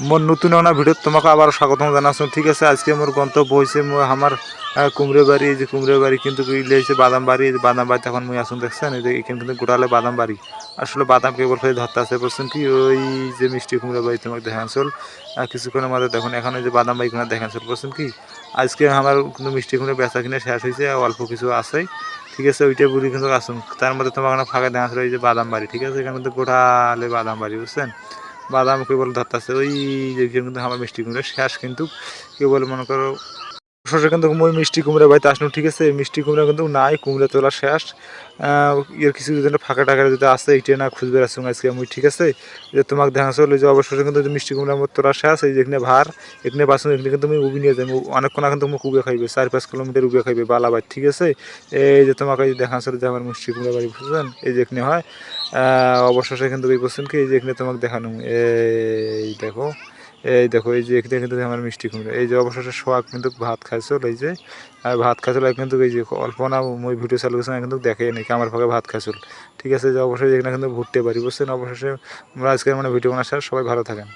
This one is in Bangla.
মোর নতুন না ভিডিও তোমাকে আবার স্বাগতম জানাচ্ছি ঠিক আছে, আজকে মোর গন্তব্য হয়েছে আমার কুমড়ে বাড়ি এই যে কুমড়ে বাড়ি কিন্তু ইলে হয়েছে বাদাম বাড়ি এই বাদাম বাড়িতে এখন মুই আসুন দেখছেন এই যে এখানে কিন্তু গোটালে বাদাম বাড়ি আসলে বাদাম কেবল ফেলে ধরতে আসে বলছেন কি ওই যে মিষ্টি কুমড়ে বাড়ি তোমাকে দেখান চল কিছুক্ষণের মধ্যে দেখুন এখন এই যে বাদাম বাড়ি কোনো দেখান চল বলছেন কি? আজকে আমার কিন্তু মিষ্টি কুমড়ে বেচা কিনে শেষ হয়েছে অল্প কিছু আছেই ঠিক আছে, ওইটা বুড়ি কিন্তু আসুন তার মধ্যে ওখানে ফাঁকা দেখা ছিল এই যে বাদাম বাড়ি ঠিক আছে এখানে কিন্তু গোটালে বাদাম বাড়ি বুঝছেন বাদাম কেউ কেবল ধরতেছে, ওই যে কিন্তু আমার মিষ্টি কুমড়ো শেষ কিন্তু কেবল মনে করো শস্য কিন্তু ওই মিষ্টি কুমড়া বাড়িতে আসলো ঠিক আছে? মিষ্টি কুমড়া কিন্তু নাই, কুমড়া তোলা শেষ। এর কিছু যদি ফাঁকা টাকা যদি আছে, এইটা না খুঁজবে আসুন আজকে আমি ঠিক আছে? যে তোমাকে দেখা চলো যে অবশ্যই কিন্তু মিষ্টি কুমড়া আমার তোলা শেষ, এই যেখানে ভার, এখানে বাসুন, এখানে কিন্তু তুমি উবি নিয়ে যাবে অনেকক্ষণ এখন তুমি উবে খাইবে, চার পাঁচ কিলোমিটার উবে খাইবে বালাবাই ঠিক আছে? এই যে তোমাকে দেখা চলো যে আমার মিষ্টি কুমড়া বাড়ি, বুঝলেন? এই যেখানে হয়। অবশেষে কিন্তু এই বলছেন কি এই যে এখানে তোমাকে দেখানো, এই দেখো। এই দেখো, এই যে এখানে কিন্তু আমার মিষ্টি কুমড়া। এই যে অবশেষে শোয়া কিন্তু ভাত খাইছো এই যে, আর ভাত খাইছিল কিন্তু এই যে অল্প না মই ভিডিও চালু করছিলাম কিন্তু দেখে নাকি আমার ভাগে ভাত খাইছিল ঠিক আছে, যে অবশ্যই এখানে কিন্তু ঘুরতে পারি, বুঝছেন? অবশেষে আমরা আজকের মানে ভিডিও বানার সবাই ভালো থাকেন।